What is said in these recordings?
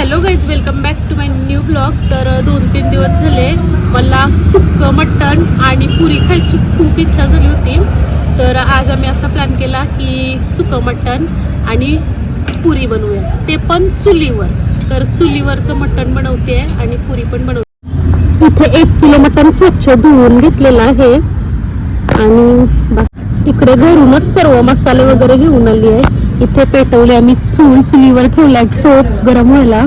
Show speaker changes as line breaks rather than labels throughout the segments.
Hello guys welcome back to my new blog तर दोन तीन दिवस झाले मला सुक्क मटण आणि पुरी खायची खूप इच्छा झाली होती. तर आज आम्ही असा प्लॅन केला की सुकं मटण आणि पुरी बनवूया. ते पण चुलीवर. तर चुलीवरचं मटण बनवते आणि पुरी पण बनवते. इथे एक किलो मटण स्वच्छ धुवून घेतलेलं आहे. आणि इकडे घरूनच सर्व मसाले वगैरे घेऊन आली आहे. इथे पेटवले आम्ही चूल चुलीवर ठेवलाय टोप गरम व्हायला.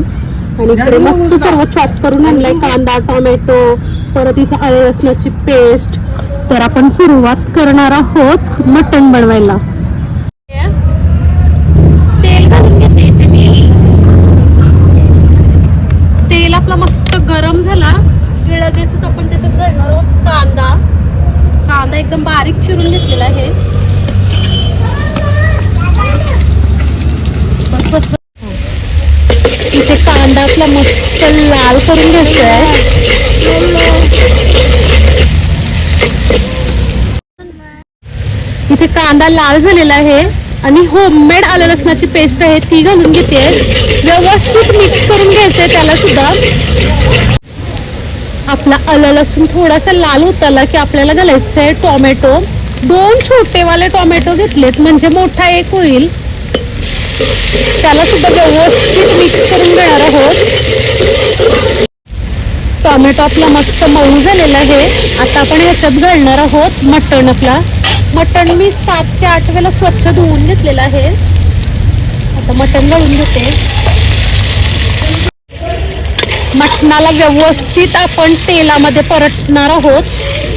आणि इकडे मस्त सर्व चॉप करून आणलाय कांदा टोमॅटो परत इथे आळे लसणाची पेस्ट तर आपण सुरुवात करणार आहोत मटण बनवायला तेल घालून घेते इथे मी तेल आपला मस्त गरम झाला की लगेचच आपण त्याच्यात घालणार आहोत कांदा कांदा एकदम बारीक चिरून घेतलेला आहे बस बस बस. इथे कांदा आपला मस्त लाल करून घ्यायचा आहे इथे कांदा लाल झालेला आहे आणि होममेड आलं लसणाची पेस्ट आहे ती घालून घेते. व्यवस्थित मिक्स करून घ्यायचंय त्याला सुद्धा. आपला आलं लसूण थोडासा लाल होत आला की आपल्याला घालायचं आहे टोमॅटो. दोन छोटेवाले टोमॅटो घेतलेत म्हणजे मोठा एक होईल. त्याला सुद्धा व्यवस्थित मिक्स करून घेणार आहोत. टोमॅटो आपला मस्त मऊ झालेला आहे. आता आपण ह्याच्यात घालणार आहोत मटण आपला. मटण मी सात ते आठ वेळेला स्वच्छ धुवून घेतलेलं आहे. आता मटण घालून घेते. मटणाला व्यवस्थित आपण तेलामध्ये परतणार आहोत.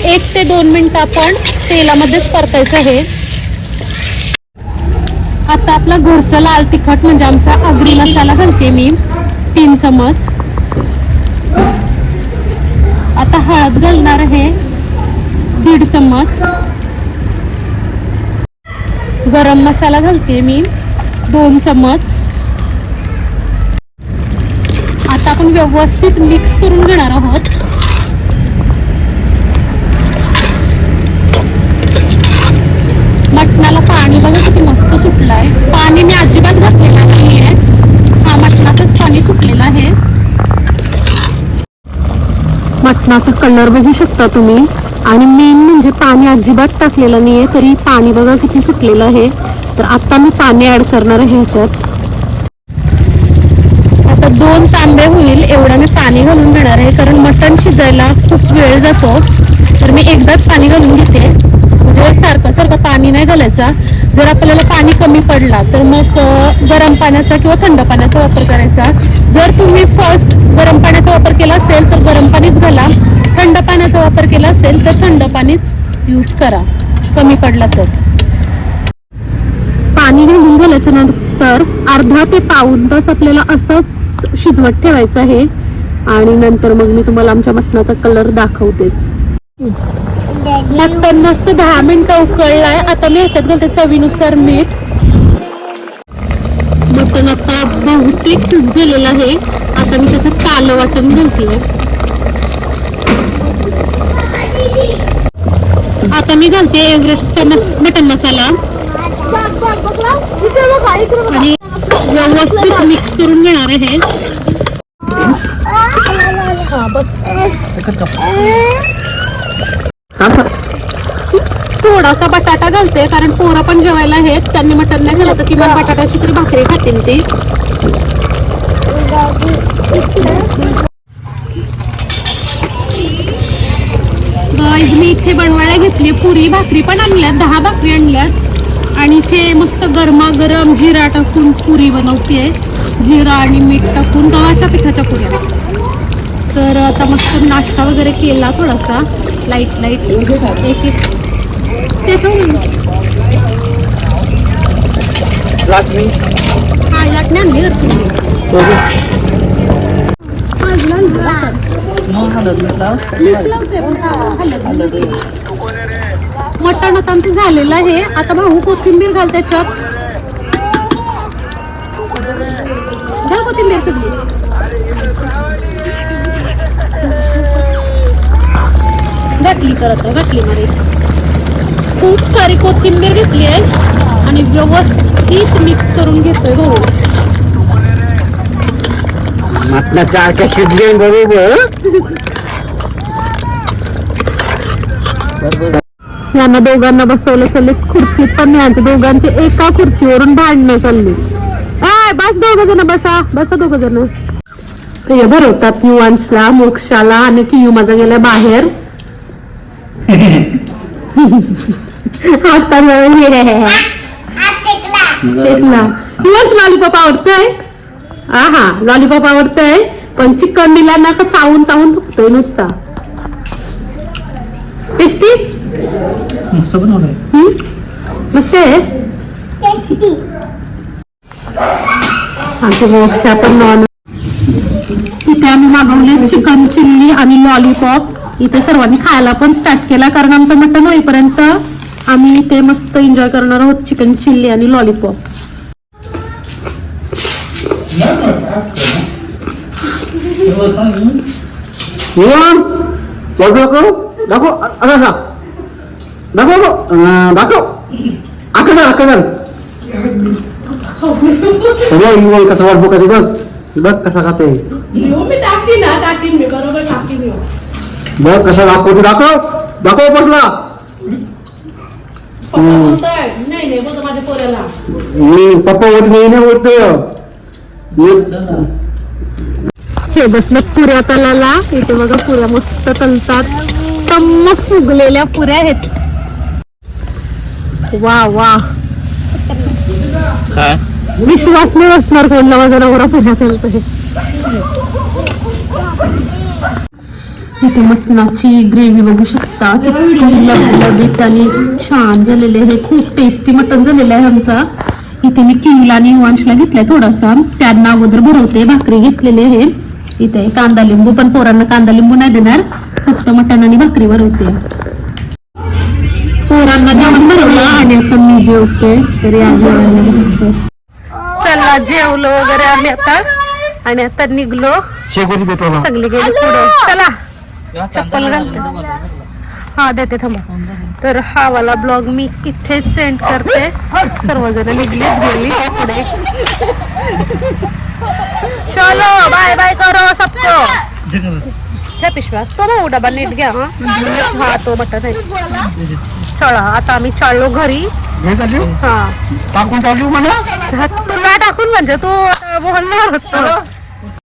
एक ते दोन मिनटं आपण तेलामध्येच परतायचं आहे. आता आपला घरचं लाल तिखट म्हणजे आमचा आगरी मसाला घालते मी. तीन चमच. आता हळद घालणार आहे. दीड चमच. गरम मसाला घालते मी. दोन चमच. आता आपण व्यवस्थित मिक्स करून घेणार आहोत. मटणाला पाणी बघा किती मस्त सुटलंय पाणी मी अजिबात घातलेलं नाहीये हा मटणाचंच पाणी सुटलेलं आहे मटणाचा कलर बघू शकता तुम्ही. आणि मेन म्हणजे पाणी अजिबात टाकलेलं नाही आहे तरी पाणी बघा किती सुटलेलं आहे. तर आता मी पाणी ऍड करणार आहे ह्याच्यात. आता दोन तांबे होईल एवढं मी पाणी घालून घेणार आहे कारण मटण शिजायला खूप वेळ जातो. तर मी एकदाच पाणी घालून घेते. म्हणजे सारखं सारखं पाणी नाही घालायचं. जर आपल्याला पाणी कमी पडला तर मग गरम पाण्याचा किंवा थंड पाण्याचा वापर करायचा. जर तुम्ही फर्स्ट गरम पाण्याचा वापर केला असेल तर गरम पाणीच घाला. थंड पाण्याचा वापर केला असेल तर थंड पाणीच यूज करा. कमी पडला तर. पाणी घालून झाल्याच्यानंतर अर्धा ते पाऊन तास आपल्याला असंच शिजवत ठेवायचं आहे. आणि नंतर मग मी तुम्हाला आमच्या मटणाचा कलर दाखवतेच. मटण मस्त दहा मिनिटं उकळलाय. आता मी ह्याच्यात घालते चवीनुसार मीठ. मटण आता बहुतेक खूप झालेलं आहे. आता मी त्याच्यात कालं वाटण घालते. आता मी घालते एव्हरेस्टचा मस मटण मसाला. आणि व्यवस्थित मिक्स करून घेणार आहे. हा बस. थोडासा बटाटा घालते कारण पोरं पण जेवायला आहेत. त्यांनी मटण नाही तर किंवा बटाट्याची तरी भाकरी खातील ते. मी इथे बनवायला घेतली पुरी भाकरी पण आणल्यात दहा भाकरी आणल्यात. आणि इथे मस्त गरमागरम जिरा टाकून पुरी बनवते जिरा आणि मीठ टाकून गव्हाच्या पिठाच्या पुऱ्या. तर आता मस्त नाश्ता वगैरे केला थोडासा लाइट लाइट एक एक. हा लाटणे आणली मटण आता आमचं झालेलं आहे. आता भाऊ कोथिंबीर घाल त्याच्यात. घाल कोथिंबीर सगळी. घातली करत घातली मारे. खूप सारी कोथिंबीर घेतली आहे आणि व्यवस्थित मिक्स करून घेतोय भाऊ.
चार बरोबर.
यांना दोघांना बसवलं चालले. खुर्चीत पण यांच्या दोघांचे एका खुर्चीवरून भांडणं चालली. आय बस दोघ जण बसा. बसा दोघ जण हे भरवतात युवांशला मोक्षाला आणि कियू माझा गेलाय बाहेर. हे हे हे हे. टेकला युवांश लॉलीपॉप आवडतंय? हा हा लॉलीपॉप आवडतंय. पण चिकन दिला ना का चावून चावून दुखतोय नुसता. टेस्टी
मस्त बनवलंय?
मस्त आहे? आमच्या मोक्षा पण नॉन इथे आम्ही मागवले चिकन चिल्ली आणि लॉलीपॉप इथे सर्वांनी खायला पण स्टार्ट केला कारण आमचं मटण होईपर्यंत आम्ही इथे मस्त एन्जॉय करणार आहोत चिकन चिल्ली आणि लॉलीपॉप
कसा वाट बघ बघ. बघ कसा खाते.
मी टाकीन ना टाकीन मी बरोबर टाकीन
बघ कसा दाखवतो दाखव. दाखव पटला पप्पा वोट नाही होत
हे बसलं पुऱ्या तलाला. इथे बघा पुऱ्या मस्त तलतात. टम्म फुगलेल्या पुऱ्या आहेत. वा वा.
काय?
विश्वास नाही बसणार कोणला माझा नवरा पुऱ्या तलतोय. इथे मटणाची ग्रेव्ही बघू शकता. आणि छान झालेले आहे. खूप टेस्टी मटण झालेलं आहे आमचा. इथे मी किंगला आणि युवांशला घेतलाय थोडासा. त्यांना अगोदर भरवते भाकरी घेतलेली आहे. इथे कांदा लिंबू पण पोरांना कांदा लिंबू नाही देणार. फक्त मटण आणि भाकरी भरवते. पोरांना जेवण भरवलं आणि आता मी जेवते. तरी बसतो. चला जेवलो वगैरे आम्ही आता. आणि आता निघलो. सगळी गेली पुढे. चला. चप्पल घालते. हा देते थांबा. तर हा वाला ब्लॉग मी इथेच सेंड करते. सर्वजण निघलीत गेली पुढे. चलो बाय बाय करो सबको. त्या पिशव्या. तो भाऊ डबा नीट घ्या हा. हा तो बटन आहे. चला आता आम्ही चाललो घरी. हा
टाकून चालू म्हणा
तुला टाकून म्हणजे तू आता बोलणार होतो.